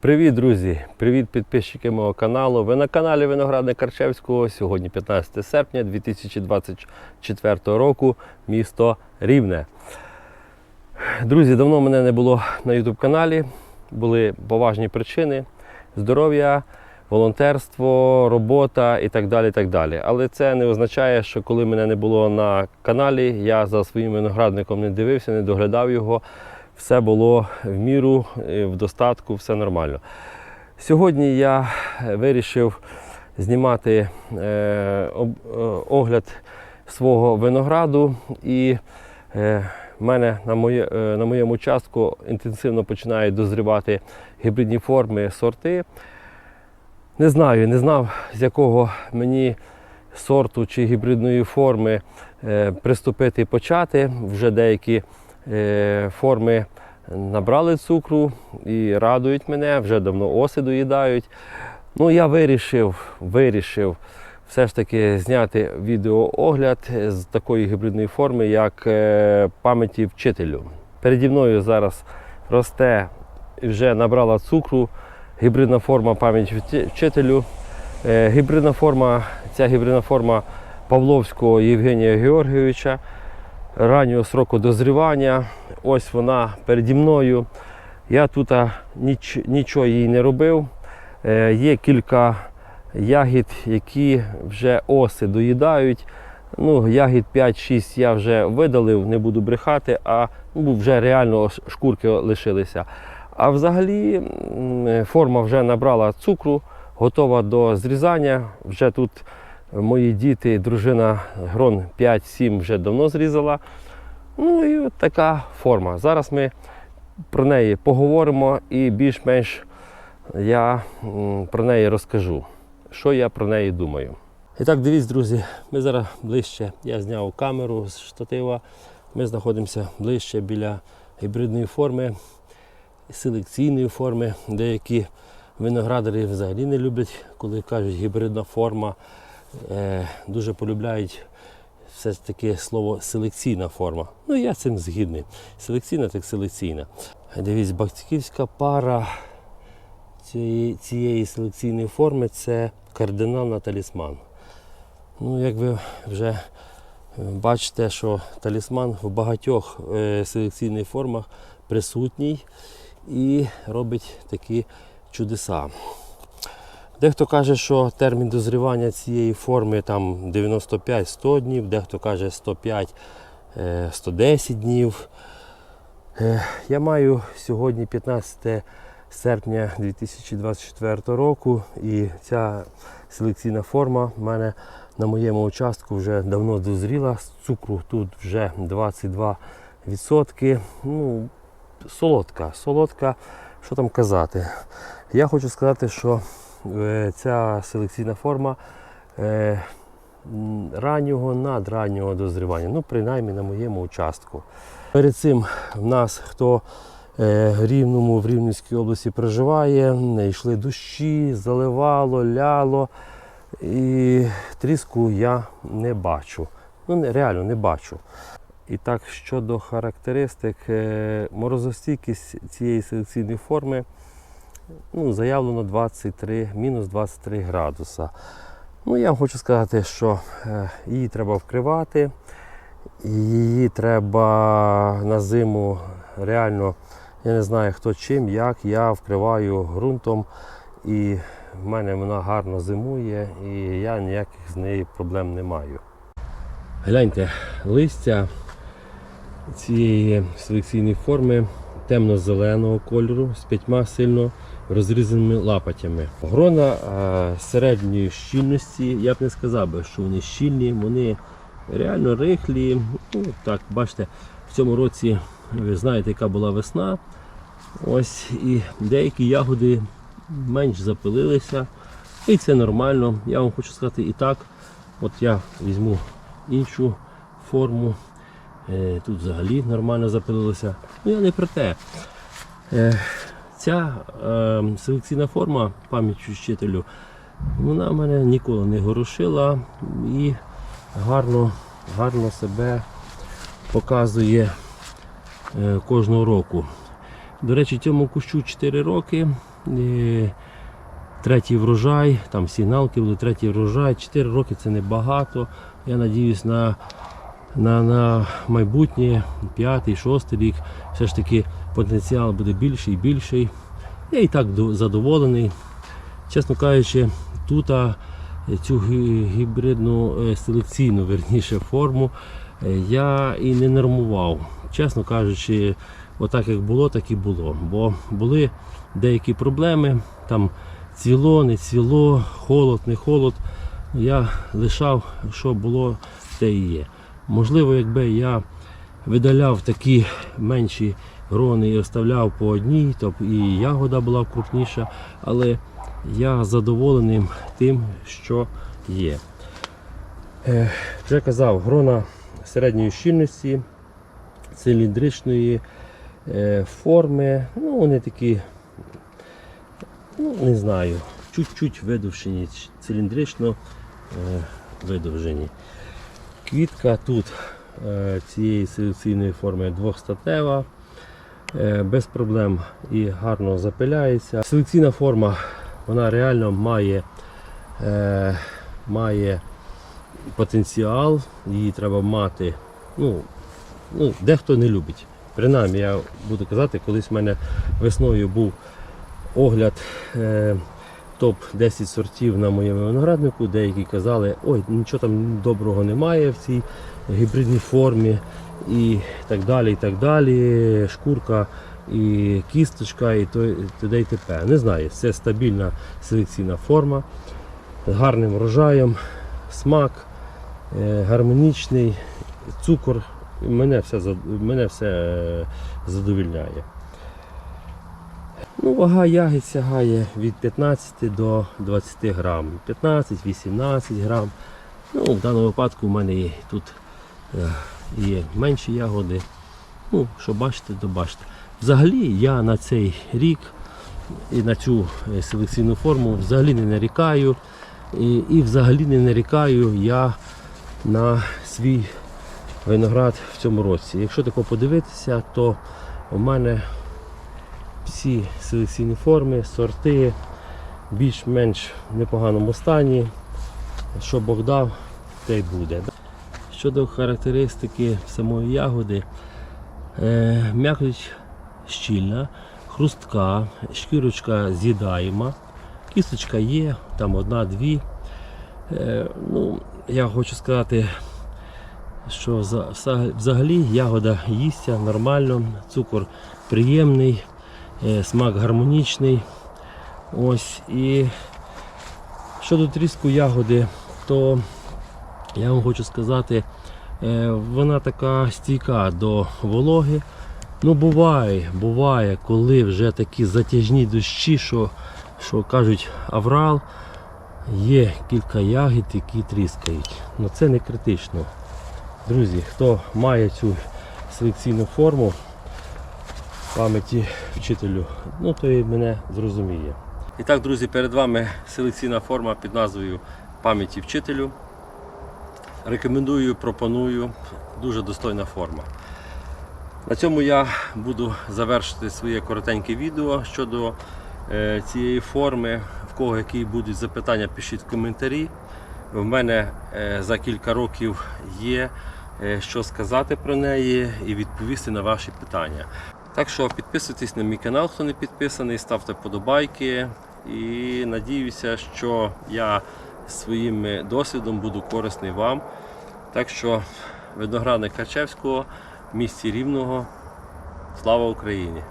Привіт, друзі! Привіт, підписчики мого каналу. Ви на каналі Виноградник Карчевського. Сьогодні 15 серпня 2024 року, місто Рівне. Друзі, давно мене не було на YouTube каналі. Були поважні причини: здоров'я, волонтерство, робота і так далі. так далі. Але це не означає, що коли мене не було на каналі, я за своїм виноградником не дивився, не доглядав його. Все було в міру, е, в достатку, все нормально. Сьогодні я вирішив знімати е, е, огляд свого винограду і е, в мене на, моє, е, на моєму участку інтенсивно починають дозрівати гібридні форми, сорти. Не знаю, не знав, з якого мені сорту чи гібридної форми е, приступити і почати. Вже деякі е, форми набрали цукру і радують мене, вже давно оси доїдають. Ну, я вирішив, вирішив все ж таки зняти відеоогляд з такої гібридної форми, як е, пам'яті вчителю. Переді мною зараз росте і вже набрала цукру гібридна форма пам'яті вчителю. Е, Гібридна форма, ця гібридна форма Павловського Євгенія Георгійовича раннього сроку дозрівання. Ось вона переді мною. Я тут ніч, нічого їй не робив. Е, є кілька ягід, які вже оси доїдають. Ну, ягід 5-6 я вже видалив, не буду брехати, а ну, вже реально шкурки лишилися. А взагалі форма вже набрала цукру, готова до зрізання. Вже тут мої діти, дружина грон 5-7 вже давно зрізала. Ну і от така форма. Зараз ми про неї поговоримо і більш-менш я про неї розкажу, що я про неї думаю. І так, дивіться, друзі, ми зараз ближче. Я зняв камеру з штатива. Ми знаходимося ближче біля гібридної форми, селекційної форми. Деякі виноградарі взагалі не люблять, коли кажуть гібридна форма. Е, дуже полюбляють все ж таки слово селекційна форма. Ну, я цим згідний. Селекційна так селекційна. Дивіться, батьківська пара цієї, цієї селекційної форми це кардинал на талісман. Ну, як ви вже бачите, що талісман в багатьох е, селекційних формах присутній і робить такі чудеса. Дехто каже, що термін дозрівання цієї форми там 95-100 днів, дехто каже 105 е, 110 днів. Е, Я маю сьогодні 15 серпня 2024 року і ця селекційна форма в мене на моєму участку вже давно дозріла. З Цукру тут вже 22%. Ну, солодка, солодка, що там казати. Я хочу сказати, що ця селекційна форма е, раннього, надраннього дозрівання, ну принаймні на моєму участку. Перед цим в нас, хто е, Рівному, в Рівненській області проживає, йшли дощі, заливало, ляло. І тріску я не бачу. Ну, реально не бачу. І так, щодо характеристик, е, морозостійкість цієї селекційної форми ну, заявлено 23, мінус 23 градуса. Ну, я вам хочу сказати, що е, її треба вкривати, її треба на зиму реально, я не знаю хто чим, як я вкриваю ґрунтом і в мене вона гарно зимує і я ніяких з нею проблем не маю. Гляньте, листя цієї селекційної форми темно-зеленого кольору з п'ятьма сильно розрізаними лапатями. Грона е, середньої щільності, я б не сказав би, що вони щільні, вони реально рихлі. Ну, так, бачите, в цьому році ви знаєте, яка була весна. Ось і деякі ягоди менш запилилися. І це нормально. Я вам хочу сказати і так. От я візьму іншу форму. Е, Тут взагалі нормально запилилося. Ну я не про те. Ця е, селекційна форма пам'яті вчителю, вона мене ніколи не горушила і гарно, гарно себе показує е, кожного року. До речі, цьому кущу 4 роки. Е, Третій врожай, там сигналки були, третій врожай. 4 роки це небагато. Я надіюсь на, на, на майбутнє, п'ятий, шостий рік, все ж таки потенціал буде більший і більший. Я і так задоволений. Чесно кажучи, тут цю гібридну е, селекційну верніше форму е, я і не нормував. Чесно кажучи, отак як було, так і було. Бо були деякі проблеми, там цвіло, не цвіло, холод, не холод. Я лишав, що було, те і є. Можливо, якби я видаляв такі менші грони і оставляв по одній, то і ягода була крупніша, але я задоволений тим, що є. Е, Вже казав, грона середньої щільності, циліндричної е, форми. Ну, вони такі, ну, не знаю, чуть-чуть видовжені, циліндрично е, видовжені. Квітка тут е, цієї селекційної форми двохстатева, е, без проблем і гарно запиляється. Селекційна форма вона реально має, е, має потенціал, її треба мати. Ну, ну, дехто не любить. Принаймні, я буду казати, колись в мене весною був огляд топ-10 сортів на моєму винограднику. Деякі казали, ой, нічого там доброго немає в цій гібридній формі і так далі. і так далі. Шкурка і кісточка, і т.д. і т.п. Не знаю, це стабільна селекційна форма з гарним врожаєм, смак, е, гармонічний, цукор. Мене все, мене все е, задовільняє. Ну, вага ягід сягає від 15 до 20 грам. 15-18 грам. Ну, в даному випадку в мене тут е, є менші ягоди. Ну, що бачите, то бачите. Взагалі я на цей рік і на цю е, селекційну форму взагалі не нарікаю. І, і взагалі не нарікаю я на свій виноград в цьому році. Якщо тако подивитися, то у мене всі селекційні форми, сорти більш-менш в непоганому стані. Що Бог дав, те й буде. Щодо характеристики самої ягоди, е, м'якоть щільна, хрустка, шкірочка з'їдаєма, кісточка є, там одна-дві. Е, ну, я хочу сказати, що взагалі ягода їсться нормально, цукор приємний, смак гармонічний. Ось і щодо тріску ягоди, то я вам хочу сказати, е, вона така стійка до вологи. Ну, буває, буває, коли вже такі затяжні дощі, що, що кажуть аврал, є кілька ягід, які тріскають. Ну це не критично. Друзі, хто має цю селекційну форму пам'яті вчителю, ну то і мене зрозуміє. І так, друзі, перед вами селекційна форма під назвою Пам'яті вчителю. Рекомендую, пропоную. Дуже достойна форма. На цьому я буду завершити своє коротеньке відео щодо е, цієї форми. В кого які будуть запитання, пишіть в коментарі. В мене е, за кілька років є е, що сказати про неї і відповісти на ваші питання. Так що підписуйтесь на мій канал, хто не підписаний, ставте подобайки і надіюся, що я своїм досвідом буду корисний вам. Так що виноградник Карчевського місті Рівного. Слава Україні!